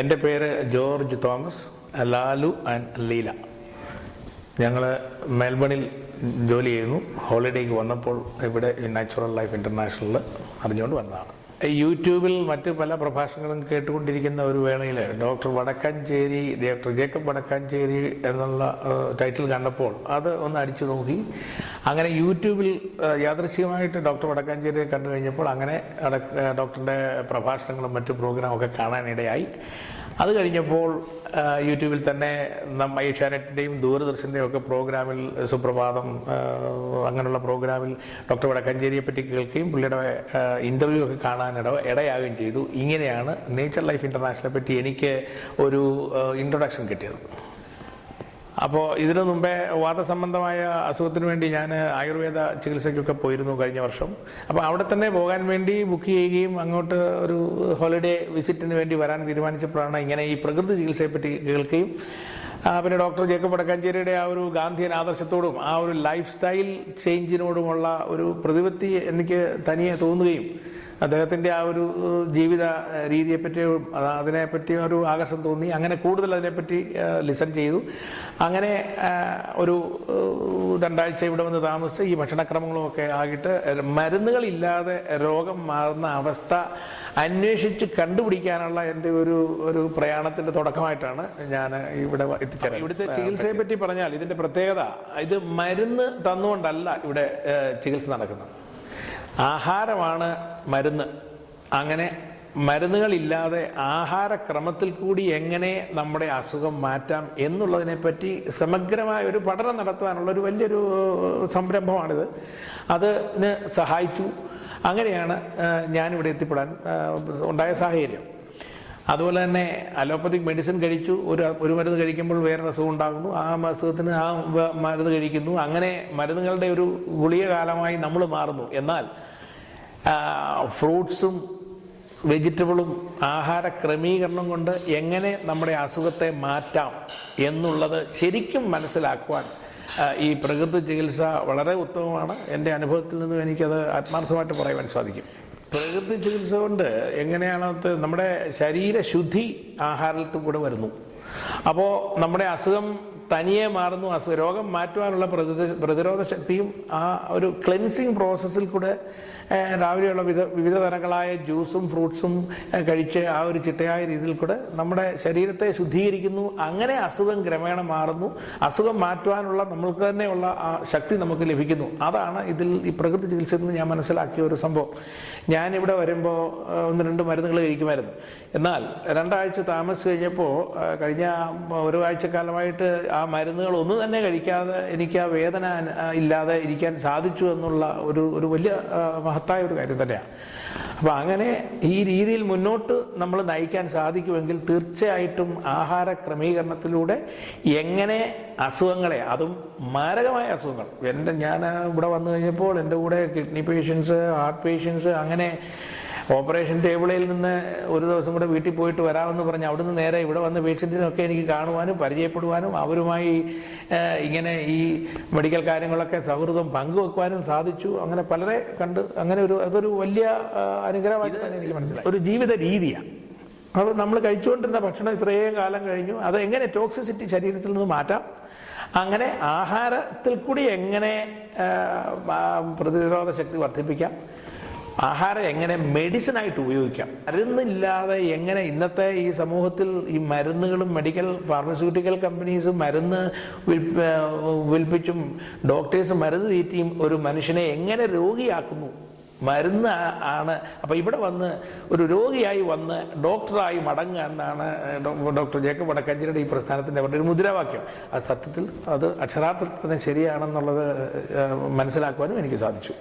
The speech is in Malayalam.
എന്റെ പേര് George Thomas Lalu and Leela. ഞങ്ങൾ മെൽബണിൽ ജോലി ചെയ്യുന്നു. ഹോളിഡേക്ക് വന്നപ്പോൾ ഇവിടെ നാച്ചുറൽ ലൈഫ് ഇന്റർനാഷണലിൽ അറിഞ്ഞുകൊണ്ട് വന്നതാണ്. യൂട്യൂബിൽ മറ്റ് പല പ്രഭാഷണങ്ങളും കേട്ടുകൊണ്ടിരിക്കുന്ന ഒരു വേളയിൽ doctor Vadakkanchery doctor Jacob Vadakkanchery എന്നുള്ള ടൈറ്റിൽ കണ്ടപ്പോൾ അത് ഒന്ന് അടിച്ചു നോക്കി. അങ്ങനെ യൂട്യൂബിൽ യാദൃശ്യമായിട്ട് ഡോക്ടർ വടക്കാഞ്ചേരിയെ കണ്ടു കഴിഞ്ഞപ്പോൾ അങ്ങനെ ഡോക്ടറിന്റെ പ്രഭാഷണങ്ങളും മറ്റു പ്രോഗ്രാമൊക്കെ കാണാനിടയായി. അത് കഴിഞ്ഞപ്പോൾ യൂട്യൂബിൽ തന്നെ നമ്മ ഏഷ്യാനെറ്റിന്റെയും ദൂരദർശന്റെയും ഒക്കെ പ്രോഗ്രാമിൽ സുപ്രഭാതം അങ്ങനെയുള്ള പ്രോഗ്രാമിൽ ഡോക്ടർ വടക്കഞ്ചേരിയെ പറ്റി കേൾക്കുകയും പുള്ളിയുടെ ഇന്റർവ്യൂ ഒക്കെ കാണാനിട ഇടയാവുകയും ചെയ്തു. ഇങ്ങനെയാണ് നേച്ചർ ലൈഫ് ഇന്റർനാഷണലെ പറ്റി എനിക്ക് ഒരു ഇൻട്രൊഡക്ഷൻ കിട്ടിയത്. അപ്പോൾ ഇതിനു മുമ്പേ വാദസംബന്ധമായ അസുഖത്തിന് വേണ്ടി ഞാൻ ആയുർവേദ ചികിത്സയ്ക്കൊക്കെ പോയിരുന്നു കഴിഞ്ഞ വർഷം. അപ്പോൾ അവിടെ തന്നെ പോകാൻ വേണ്ടി ബുക്ക് ചെയ്യുകയും അങ്ങോട്ട് ഒരു ഹോളിഡേ വിസിറ്റിന് വേണ്ടി വരാൻ തീരുമാനിച്ചപ്പോഴാണ് ഇങ്ങനെ ഈ പ്രകൃതി ചികിത്സയെ പറ്റി കേൾക്കുകയും പിന്നെ ഡോക്ടർ ജേക്കബ് വടക്കാഞ്ചേരിയുടെ ആ ഒരു ഗാന്ധിയൻ ആദർശത്തോടും ആ ഒരു ലൈഫ് സ്റ്റൈൽ ചേഞ്ചിനോടുമുള്ള ഒരു പ്രതിപത്തി എനിക്ക് തനിയെ തോന്നുകയും അദ്ദേഹത്തിന്റെ ആ ഒരു ജീവിത രീതിയെ രീതിയെപ്പറ്റി അത് അതിനെപ്പറ്റി ഒരു ആകർഷം തോന്നി. അങ്ങനെ കൂടുതൽ അതിനെപ്പറ്റി ലിസൺ ചെയ്തു. അങ്ങനെ ഒരു രണ്ടാഴ്ച ഇവിടെ വന്ന് താമസിച്ച് ഈ ഭക്ഷണക്രമങ്ങളും ഒക്കെ ആകിയിട്ട് മരുന്നുകളില്ലാതെ രോഗം മാറുന്ന അവസ്ഥ അന്വേഷിച്ച് കണ്ടുപിടിക്കാനുള്ള എന്റെ ഒരു ഒരു പ്രയാണത്തിന്റെ തുടക്കമായിട്ടാണ് ഞാൻ ഇവിടെ എത്തിച്ചേരുന്നത് ഇവിടുത്തെ ചികിത്സയെ പറ്റി. പറഞ്ഞാൽ ഇതിന്റെ പ്രത്യേകത ഇത് മരുന്ന് തന്നുകൊണ്ടല്ല ഇവിടെ ചികിത്സ നടക്കുന്നത്. ആഹാരമാണ് മരുന്ന്. അങ്ങനെ മരുന്നുകളില്ലാതെ ആഹാരക്രമത്തിൽ കൂടി എങ്ങനെ നമ്മുടെ അസുഖം മാറ്റാം എന്നുള്ളതിനെ പറ്റി സമഗ്രമായ ഒരു പഠനം നടത്താനുള്ള ഒരു വലിയൊരു സംരംഭമാണിത്. അതിന് സഹായിച്ചു. അങ്ങനെയാണ് ഞാനിവിടെ എത്തിപ്പെടാൻ ഉണ്ടായ സാഹചര്യം. അതുപോലെ തന്നെ അലോപ്പത്തിക് മെഡിസിൻ കഴിച്ചു ഒരു ഒരു മരുന്ന് കഴിക്കുമ്പോൾ വേറൊരു അസുഖം ഉണ്ടാകുന്നു ആ അസുഖത്തിന് ആ മരുന്ന് കഴിക്കുന്നു. അങ്ങനെ മരുന്നുകളുടെ ഒരു ഗുളിക കാലമായി നമ്മൾ മാറുന്നു. എന്നാൽ ഫ്രൂട്ട്സും വെജിറ്റബിളും ആഹാര ക്രമീകരണം കൊണ്ട് എങ്ങനെ നമ്മുടെ അസുഖത്തെ മാറ്റാം എന്നുള്ളത് ശരിക്കും മനസ്സിലാക്കുവാൻ ഈ പ്രകൃതി ചികിത്സ വളരെ ഉത്തമമാണ്. എന്റെ അനുഭവത്തിൽ നിന്നും എനിക്കത് ആത്മാർത്ഥമായിട്ട് പറയുവാൻ സാധിക്കും. പ്രകൃതി ചികിത്സ കൊണ്ട് എങ്ങനെയാണ് നമ്മുടെ ശരീരശുദ്ധി ആഹാരത്തിൽ കൂടെ വരുന്നു. അപ്പോൾ നമ്മുടെ അസുഖം തനിയെ മാറുന്നു അസുഖ രോഗം മാറ്റുവാനുള്ള പ്രതിരോധ ശക്തിയും ആ ഒരു ക്ലെൻസിങ് പ്രോസസ്സിൽ കൂടെ രാവിലെയുള്ള വിധ വിവിധ തരങ്ങളായ ജ്യൂസും ഫ്രൂട്ട്സും കഴിച്ച് ആ ഒരു ചിട്ടയായ രീതിയിൽ കൂടെ നമ്മുടെ ശരീരത്തെ ശുദ്ധീകരിക്കുന്നു. അങ്ങനെ അസുഖം ക്രമേണ മാറുന്നു. അസുഖം മാറ്റുവാനുള്ള നമ്മൾക്ക് തന്നെയുള്ള ആ ശക്തി നമുക്ക് ലഭിക്കുന്നു. അതാണ് ഇതിൽ ഈ പ്രകൃതി ചികിത്സയിൽ നിന്ന് ഞാൻ മനസ്സിലാക്കിയ ഒരു സംഭവം. ഞാനിവിടെ വരുമ്പോൾ ഒന്ന് രണ്ട് മരുന്നുകൾ കഴിക്കുമായിരുന്നു. എന്നാൽ രണ്ടാഴ്ച താമസിച്ച് കഴിഞ്ഞപ്പോൾ കഴിഞ്ഞ ഒരു ആഴ്ചക്കാലമായിട്ട് മരുന്നുകൾ ഒന്നും തന്നെ കഴിക്കാതെ എനിക്ക് ആ വേദന ഇല്ലാതെ ഇരിക്കാൻ സാധിച്ചു എന്നുള്ള ഒരു ഒരു വലിയ ആ, മഹത്തായ ഒരു കാര്യം തന്നെയാണ്. അപ്പോൾ അങ്ങനെ ഈ രീതിയിൽ മുന്നോട്ട് നമ്മൾ നയിക്കാൻ സാധിക്കുമെങ്കിൽ തീർച്ചയായിട്ടും ആഹാര ക്രമീകരണത്തിലൂടെ എങ്ങനെ അസുഖങ്ങളെ അതും മാരകമായ അസുഖങ്ങൾ എന്റെ ഞാൻ ഇവിടെ വന്നു കഴിഞ്ഞപ്പോൾ എന്റെ കൂടെ കിഡ്നി പേഷ്യൻസ് ഹാർട്ട് പേഷ്യൻസ് അങ്ങനെ ഓപ്പറേഷൻ ടേബിളിൽ നിന്ന് ഒരു ദിവസം കൂടെ വീട്ടിൽ പോയിട്ട് വരാമെന്ന് പറഞ്ഞ് അവിടുന്ന് നേരെ ഇവിടെ വന്ന പേഷ്യൻസിനൊക്കെ എനിക്ക് കാണുവാനും പരിചയപ്പെടുവാനും അവരുമായി ഇങ്ങനെ ഈ മെഡിക്കൽ കാര്യങ്ങളൊക്കെ സൗഹൃദം പങ്കുവെക്കുവാനും സാധിച്ചു. അങ്ങനെ പലരെ കണ്ട് അങ്ങനെ ഒരു അതൊരു വലിയ അനുഗ്രഹമായിട്ട് തന്നെ എനിക്ക് മനസ്സിലായി. ഒരു ജീവിത രീതിയാണ് അപ്പോൾ നമ്മൾ കഴിച്ചുകൊണ്ടിരുന്ന ഭക്ഷണം ഇത്രയും കാലം കഴിഞ്ഞു. അത് എങ്ങനെ ടോക്സിസിറ്റി ശരീരത്തിൽ നിന്ന് മാറ്റാം? അങ്ങനെ ആഹാരത്തിൽ കൂടി എങ്ങനെ പ്രതിരോധ ശക്തി വർദ്ധിപ്പിക്കാം? ആഹാരം എങ്ങനെ മെഡിസിനായിട്ട് ഉപയോഗിക്കാം? മരുന്നില്ലാതെ എങ്ങനെ ഇന്നത്തെ ഈ സമൂഹത്തിൽ ഈ മരുന്നുകളും മെഡിക്കൽ ഫാർമസ്യൂട്ടിക്കൽ കമ്പനീസ് മരുന്ന് വിൽപ്പ വിൽപ്പിച്ചും ഡോക്ടേഴ്സ് മരുന്ന് തീറ്റിയും ഒരു മനുഷ്യനെ എങ്ങനെ രോഗിയാക്കുന്നു? മരുന്ന് ആണ്. അപ്പം ഇവിടെ വന്ന് ഒരു രോഗിയായി വന്ന് ഡോക്ടറായി മടങ്ങുക എന്നാണ് ഡോക്ടർ ജേക്കബ് വടക്കഞ്ചേരിയുടെ ഈ പ്രസ്ഥാനത്തിന്റെ അവരുടെ ഒരു മുദ്രാവാക്യം. അത് സത്യത്തിൽ അത് അക്ഷരാർത്ഥത്തിന് ശരിയാണെന്നുള്ളത് മനസ്സിലാക്കുവാനും എനിക്ക് സാധിച്ചു.